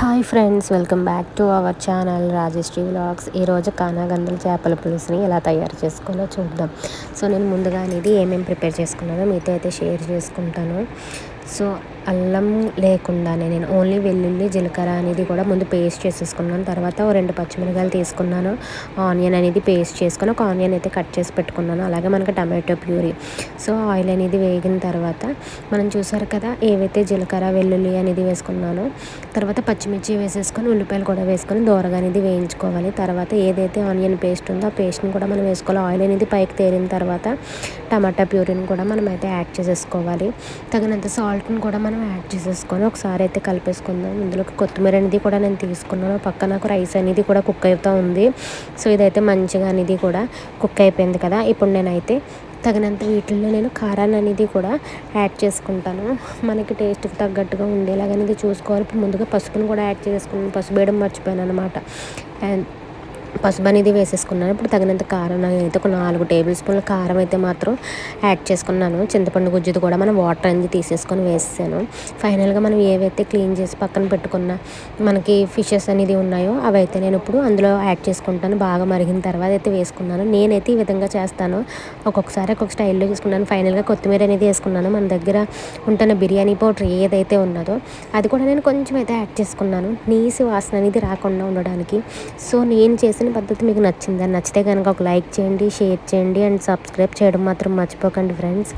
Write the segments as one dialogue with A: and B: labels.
A: Hi friends welcome back to our channel Rajashree vlogs ఈరోజు కానాగందల చేపల పులుసుని ఎలా తయారు చేసుకోవాలో చూద్దాం. సో నేను ముందుగా అనేది ఏమేమి ప్రిపేర్ చేసుకున్నానో మీతో అయితే షేర్ చేసుకుంటాను. సో అల్లం లేకుండానే నేను ఓన్లీ వెల్లుల్లి జీలకర్ర అనేది కూడా ముందు పేస్ట్ చేసేసుకున్నాను. తర్వాత రెండు పచ్చిమిరకాయలు తీసుకున్నాను. ఆనియన్ అనేది పేస్ట్ చేసుకుని ఒక ఆనియన్ అయితే కట్ చేసి పెట్టుకున్నాను. అలాగే మనకి టమాటో ప్యూరీ. సో ఆయిల్ అనేది వేగిన తర్వాత మనం చూసారు కదా ఏవైతే జీలకర్ర వెల్లుల్లి అనేది వేసుకున్నానో తర్వాత పచ్చిమిర్చి వేసేసుకొని ఉల్లిపాయలు కూడా వేసుకొని దోరగా అనేది వేయించుకోవాలి. తర్వాత ఏదైతే ఆనియన్ పేస్ట్ ఉందో ఆ పేస్ట్ని కూడా మనం వేసుకోవాలి. ఆయిల్ అనేది పైకి తేరిన తర్వాత టమాటా ప్యూరీని కూడా మనం అయితే యాడ్ చేసేసుకోవాలి. తగినంత సాల్ట్ని కూడా మనం మనం యాడ్ చేసేసుకొని ఒకసారి అయితే కలిపేసుకుందాం. ఇందులోకి కొత్తిమీర అనేది కూడా నేను తీసుకున్నాను. పక్క నాకు రైస్ అనేది కూడా కుక్ అవుతూ ఉంది. సో ఇదైతే మంచిగా అనేది కూడా కుక్ అయిపోయింది కదా. ఇప్పుడు నేనైతే తగినంత వీటిల్లో నేను కారాన్ని అనేది కూడా యాడ్ చేసుకుంటాను. మనకి టేస్ట్కి తగ్గట్టుగా ఉండేలాగా అనేది చూసుకోవాలి. ఇప్పుడు ముందుగా పసుపుని కూడా యాడ్ చేసుకున్నాను. పసుపు వేయడం మర్చిపోయాను అనమాట అండ్ పసుపు అనేది వేసేసుకున్నాను. ఇప్పుడు తగినంత కారం అయితే ఒక నాలుగు టేబుల్ స్పూన్ల కారం అయితే మాత్రం యాడ్ చేసుకున్నాను. చింతపండు గుజ్జుది కూడా మనం వాటర్ అనేది తీసేసుకొని వేసాను ఫైనల్గా మనం ఏవైతే క్లీన్ చేసి పక్కన పెట్టుకున్న మనకి ఫిషెస్ అనేది ఉన్నాయో అవైతే నేను ఇప్పుడు అందులో యాడ్ చేసుకుంటాను. బాగా మరిగిన తర్వాత అయితే వేసుకున్నాను. నేనైతే ఈ విధంగా చేస్తాను. ఒక్కొక్కసారి ఒక్కొక్క స్టైల్లో చేసుకున్నాను. ఫైనల్గా కొత్తిమీర అనేది వేసుకున్నాను. మన దగ్గర ఉంటున్న బిర్యానీ పౌడర్ ఏదైతే ఉన్నదో అది కూడా నేను కొంచెం అయితే యాడ్ చేసుకున్నాను. నీసి వాసన అనేది రాకుండా ఉండడానికి. సో నేను చేసిన చేసిన పద్ధతి మీకు నచ్చిందా? నచ్చితే కనుక ఒక లైక్ చేయండి షేర్ చేయండి అండ్ సబ్స్క్రైబ్ చేయడం మాత్రం మర్చిపోకండి ఫ్రెండ్స్.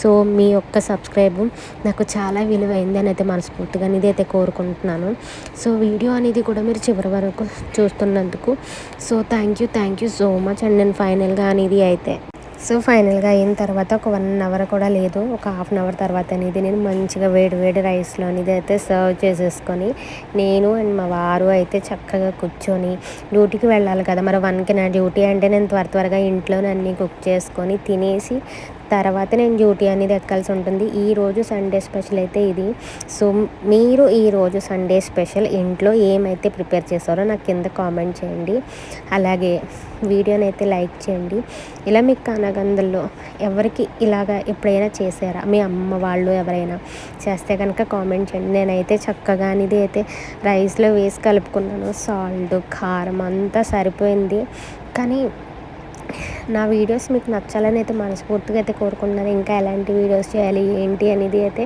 A: సో మీ యొక్క సబ్స్క్రైబ్ నాకు చాలా విలువైంది అని అయితే మనస్ఫూర్తిగా అనేది అయితే కోరుకుంటున్నాను. సో వీడియో అనేది కూడా మీరు చివరి వరకు చూస్తున్నందుకు so thank you thank you so much and నేను ఫైనల్గా అనేది అయితే సో ఫైనల్గా అయిన తర్వాత ఒక వన్ అవర్ కూడా లేదు. ఒక హాఫ్ అన్ అవర్ తర్వాత అనేది నేను మంచిగా వేడి వేడి రైస్లో అనేది అయితే సర్వ్ చేసేసుకొని నేను అండ్ మా వారు అయితే చక్కగా కూర్చొని డ్యూటీకి వెళ్ళాలి కదా. మరి వన్కి నా డ్యూటీ అంటే నేను త్వర త్వరగా ఇంట్లోనే అన్నీ కుక్ చేసుకొని తినేసి తర్వాత నేను డ్యూటీ అనేది ఎక్కాల్సి ఉంటుంది. ఈరోజు సండే స్పెషల్ అయితే ఇది. సో మీరు ఈరోజు సండే స్పెషల్ ఇంట్లో ఏమైతే ప్రిపేర్ చేస్తారో నాకు కింద కామెంట్ చేయండి. అలాగే వీడియోని అయితే లైక్ చేయండి. ఇలా మీకు కనగందల్లో ఎవరికి ఇలాగా ఎప్పుడైనా చేశారా? మీ అమ్మ వాళ్ళు ఎవరైనా చేస్తే కనుక కామెంట్ చేయండి. నేనైతే చక్కగా అనేది అయితే రైస్లో వేసి కలుపుకున్నాను. సాల్ట్ కారం అంతా సరిపోయింది. కానీ నా వీడియోస్ మీకు నచ్చాలని అయితే మనస్ఫూర్తిగా అయితే కోరుకుంటున్నాను. ఇంకా ఎలాంటి వీడియోస్ చేయాలి ఏంటి అనేది అయితే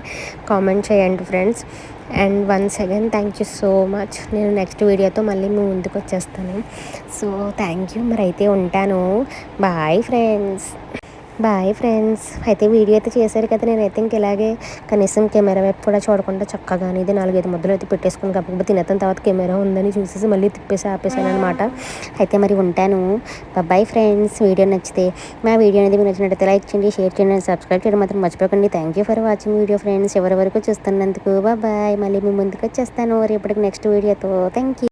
A: కామెంట్ చేయండి friends. And once again thank you so much. నేను నెక్స్ట్ వీడియోతో మళ్ళీ మీ ముందుకు వచ్చేస్తాను. So thank you. మరి అయితే ఉంటాను. Bye friends. బాయ్ ఫ్రెండ్స్ అయితే వీడియో అయితే చేశారు కదా నేనైతే ఇంక ఇలాగే కనీసం కెమెరా వైపు కూడా చూడకుండా చక్కగా ఇది నాలుగైదు ముద్దలు అయితే పెట్టేసుకుని కాకపోతే తినేసిన తర్వాత కెమెరా ఉందని చూసేసి మళ్ళీ తిప్పేసి ఆపేసాను అనమాట అయితే మరి ఉంటాను. బాయ్ ఫ్రెండ్స్ వీడియో నచ్చితే మా వీడియో అనేది మీకు నచ్చినట్టయితే లైక్ చేయండి షేర్ చేయండి సబ్స్క్రైబ్ చేయడం మాత్రం మర్చిపోకండి. Thank you for watching video friends ఎవరి వరకు చూస్తున్నందుకు బాయ్ మళ్ళీ మీ ముందుకు వచ్చేస్తాను. రేపటికి నెక్స్ట్ వీడియోతో. Thank you